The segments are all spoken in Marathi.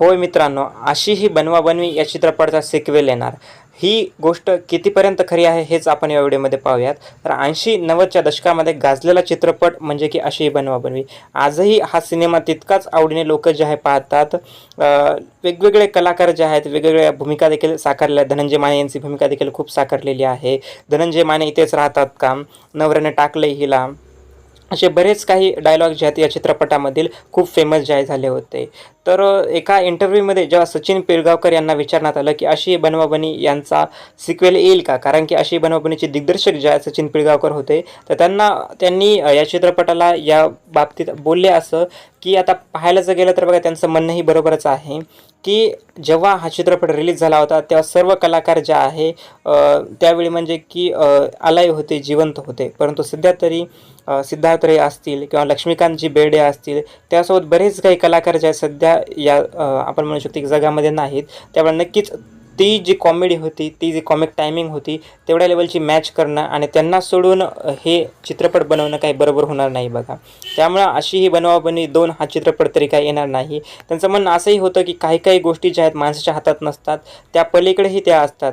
होय मित्रांनो अशी ही बनवाबनवी या चित्रपटाचा सिक्वेल येणार. ही गोष्ट कितीपर्यंत खरी आहे हेच आपण या व्हिडिओमध्ये पाहूयात. तर ऐंशी नव्वदच्या दशकामध्ये गाजलेला चित्रपट म्हणजे की अशी ही बनवाबनवी आजही हा सिनेमा तितकाच आवडीने लोक जे आहे पाहतात वेगवेगळे कलाकार जे आहेत वेगवेगळ्या भूमिका देखील साकारल्या. धनंजय माने यांची भूमिका देखील खूप साकारलेली आहे. धनंजय माने इथेच राहतात का? नवऱ्याने टाकलं हिला. असे बरेच काही डायलॉग जे आहेत या चित्रपटामधील खूप फेमस जे आहे झाले होते. तर एका इंटरव्ह्यूमध्ये जेव्हा सचिन पिळगावकर यांना विचारण्यात आलं की अशी बनवाबनी यांचा सिक्वेल येईल का? कारण की अशी बनवाबनीचे दिग्दर्शक जे सचिन पिळगावकर होते तर त्यांना त्यांनी या चित्रपटाला या बाबतीत बोलले असं की आता पाहायला जर गेलं तर बघा त्यांचं म्हणणंही बरोबरच आहे की जेव्हा हा चित्रपट रिलीज झाला होता तेव्हा सर्व कलाकार जे आहे त्यावेळी म्हणजे की अलाय होते जिवंत होते. परंतु सध्या तरी सिद्धार्थ रे असतील किंवा लक्ष्मीकांतजी बेर्डे असतील त्यासोबत बरेच काही कलाकार जे आहेत सध्या या आपण म्हणू शकतो की जगामध्ये नाहीत. त्यामुळे नक्कीच ती जी कॉमेडी होती ती जी कॉमिक टायमिंग होती तेवढ्या लेवलची मॅच करणं आणि त्यांना सोडून हे चित्रपट बनवणं काही बरोबर होणार नाही बघा. त्यामुळं अशी ही बनवाबनी दोन हा चित्रपट तरी काही येणार नाही. त्यांचं म्हणणं असंही होतं की काही काही गोष्टी ज्या आहेत माणसाच्या हातात नसतात त्या पलीकडेही त्या असतात.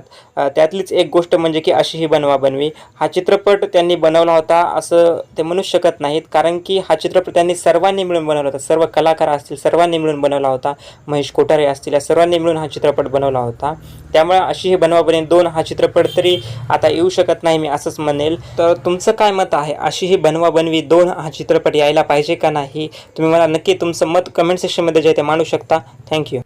त्यातलीच एक गोष्ट म्हणजे की अशी ही बनवा बनवी हा चित्रपट त्यांनी बनवला होता असं ते म्हणू शकत नाहीत कारण की हा चित्रपट त्यांनी सर्वांनी मिळून बनवला होता. सर्व कलाकार असतील सर्वांनी मिळून बनवला होता. महेश कोठारे असतील या सर्वांनी मिळून हा चित्रपट बनवला होता. त्यामुळे अशी ही बनवापर्यंत दोन हा चित्रपट तरी आता येऊ शकत नाही मी असंच म्हणेल. तर तुमचं काय मत आहे? अशी ही बनवा बनवी दोन हा चित्रपट यायला पाहिजे का नाही? तुम्ही मला नक्की तुमचं मत कमेंट सेक्शनमध्ये जे ते मांडू शकता. थँक्यू